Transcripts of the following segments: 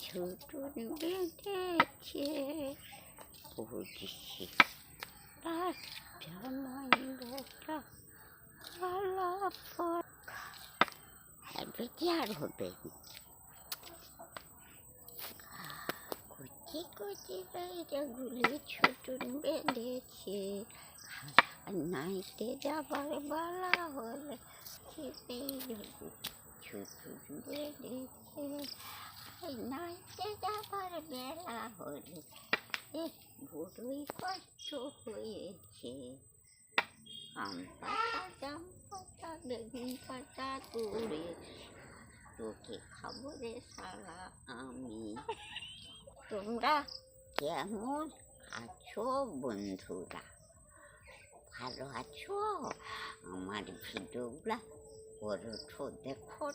ছোট বেঁধেছে বুঝছি আর হবে কুচি কুচি বাইরে গুলি ছোট বেঁধেছে নাইতে যাবার বেলা হলে খেতেই কষ্ট হয়েছে পাতা বেগুন পাতা তোকে খাব রে সারা আমি তোমরা কেমন আছো বন্ধুরা ভালো আছো আমার ভিডিওগুলা করছ দেখো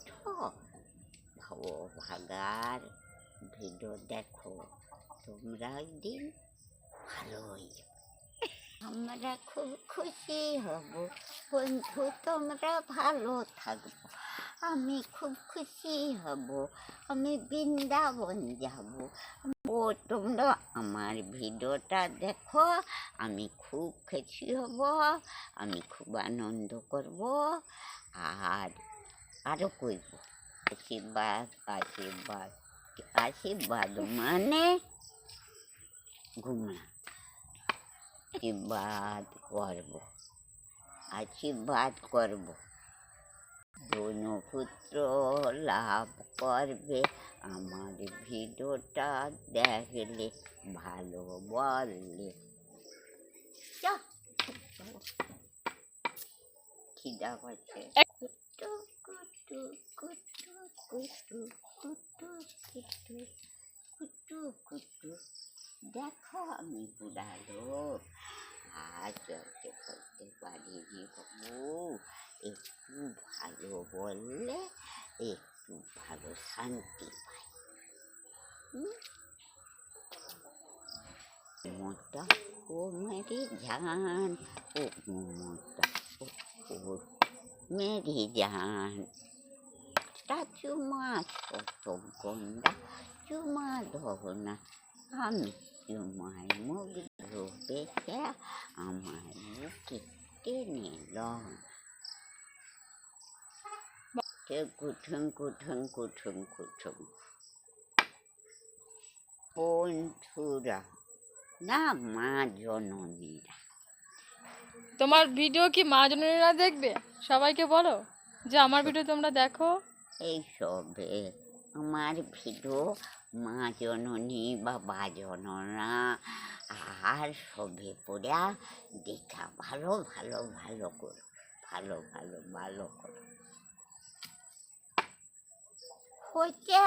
ভাবো ভাগার ভিডিও দেখো তোমরা একদিন ভালো আমরা খুব খুশি হব, বন্ধু, তোমরা ভালো থাকব। আমি খুব খুশি হব, আমি বৃন্দাবন যাব। ও তোমরা আমার ভিডিওটা দেখো, আমি খুব খুশি হব, আমি খুব আনন্দ করব। আর আরও করব আশীর্বাদ আশীর্বাদ আশীর্বাদ মানে ঘুমনা। আশীর্বাদ করব আশীর্বাদ করব। দোনো পুত্র লাভ করবে, আমার ভিডিওটা দেখলে ভালো বললে। খিদা পাচ্ছে। দেখো আমি বুড়া লোক। আর জলকে পারি বাবু একটু ভালো বললে একটু ভালো শান্তি পাই। মনটা ও মেরে যান ও মনটা vous méridien. Statue-moi Sotokonda, Tuma Dona, Amitiu-moi Mogiru Betia, Amayu Kitenilon. Kutung, kutung, kutung, kutung. Bontura, Namajononira. তোমার ভিডিও কি মা জননীরা দেখবে? সবাইকে বলো যে আমার ভিডিও তোমরা দেখো। এইসবে আমার ভিডিও মা জননী বাবা জননা আর সবে পড়া দেখা ভালো ভালো ভালো করো, ভালো ভালো ভালো করো। হচ্ছে?